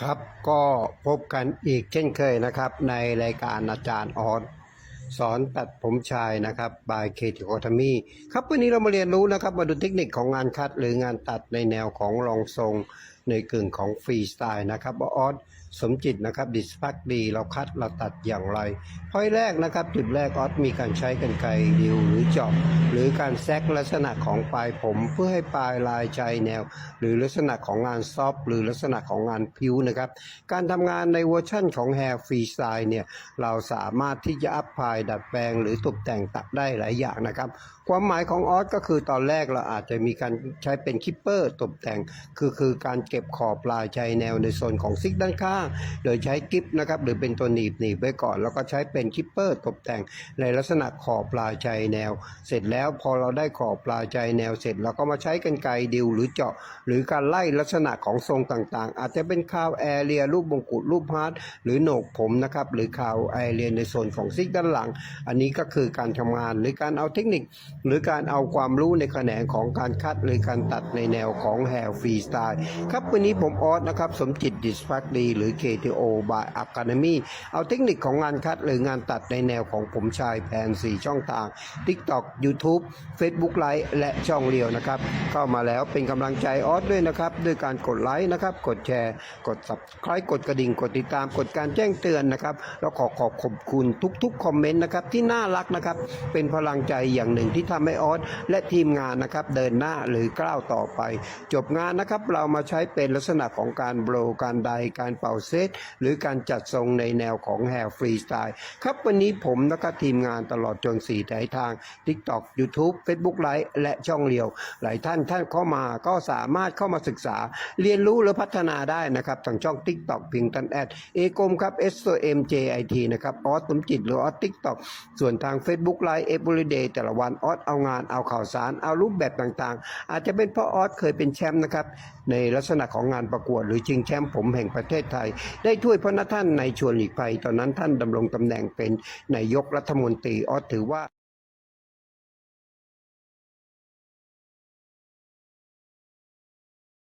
ครับก็พบกันอีกเช่นเคยนะครับ ในรายการอาจารย์ออสสอนตัดผมชายนะครับบายเคทิโอทามีครับวันนี้เรามาเรียนรู้นะครับมาดูเทคนิคของงานคัดหรืองานตัดในแนวของรองทรงในกึ่งของฟรีสไตล์นะครับว่าออสสมจิตนะครับดิสพักดีเราคัดเราตัดอย่างไรพอยแรกนะครับ จุดแรกออสมีการใช้กันไกรดิวหรือเจาะหรือการแซกลักษณะของปลายผม เพื่อให้ปลายลายชายแนว หรือลักษณะของงานซอฟหรือลักษณะของงานพิ้วนะครับ การทำงานในเวอร์ชั่นของ Hair Freestyle เนี่ยเราสามารถที่จะอัพพายดัดแปลง หรือตกแต่งตัดได้หลายอย่างนะครับ ความหมายของออสก็คือตอนแรกเราอาจจะมีการใช้เป็นคิปเปอร์ตกแต่ง คือคือการเก็บขอบปลายชายแนวในโซนของซิกด้านข้าง โดยใช้กิฟนะครับหรือเป็นตัวหนีบหนีบไว้ก่อน แล้วก็ใช้เป็นคิปเปอร์ตกแต่งในลักษณะขอบปลายชายแนว เสร็จแล้วพอเราได้ขอบปลายชายแนวเสร็จเราก็มาใช้กันไกดิวหรือเจาะ หรือการไล่ลักษณะของทรงต่างๆ อาจจะเป็นคาวแอเรียรูปมงกุฎรูปฮาร์ดหรือโหนกผมนะครับหรือคาวแอเรียในโซนของซิกด้านหลัง อันนี้ก็คือการทำงานหรือการเอาเทคนิคหรือการเอาความรู้ในแขนงของการคัดหรือการตัดในแนวของแฮร์ฟรีสไตล์ครับวันนี้ผมออสนะครับ สมจิตดิสฟักดีหรือ KTO by Academy เอาเทคนิคของงานคัดหรืองานตัดในแนวของผมชายแผน 4 ช่องทาง TikTok YouTube Facebook Live และช่องเรียวนะครับ เข้ามาแล้วเป็นกำลังใจออสด้วยนะครับ ด้วยการกดไลค์นะครับ กดแชร์ กด subscribe กดกระดิ่ง กดติดตามกดการแจ้งเตือนนะครับ แล้วขอขอบคุณทุกๆคอมเมนต์นะครับที่น่ารักนะครับเป็นพลังใจอย่างหนึ่งที่ทำให้ออสและทีมงานนะครับเดินหน้าหรือก้าวต่อไป จบงานนะครับเรามาใช้เป็นลักษณะของการโบรการไดการเป่าเซตหรือการจัดทรงในแนวของแฮร์ฟรีสไตล์ครับวันนี้ผมนะครับทีมงานตลอดจนสี่สายทาง TikTok YouTube Facebook Live และช่องเรียว หลายท่านท่านเข้ามาก็สามารถเข้ามาศึกษา เรียนรู้หรือพัฒนาได้นะครับทางช่อง TikTok พียงตันแอดเอกมครับ S O M J I T นะครับออสสมจิตหรือออส TikTok ส่วนทาง Facebook Live Everyday แต่ละวันออสเอางานเอาข่าวสาร เอารูปแบบต่างๆ อาจจะเป็นเพราะออสเคยเป็นแชมป์นะครับ ในลักษณะของงานประกวด หรือชิงแชมป์ผมแห่งประเทศไทย ได้ถ้วยพระนท่านในชวนหลีกภัย ตอนนั้นท่านดำรงตำแหน่งเป็นนายกรัฐมนตรีออสถือว่า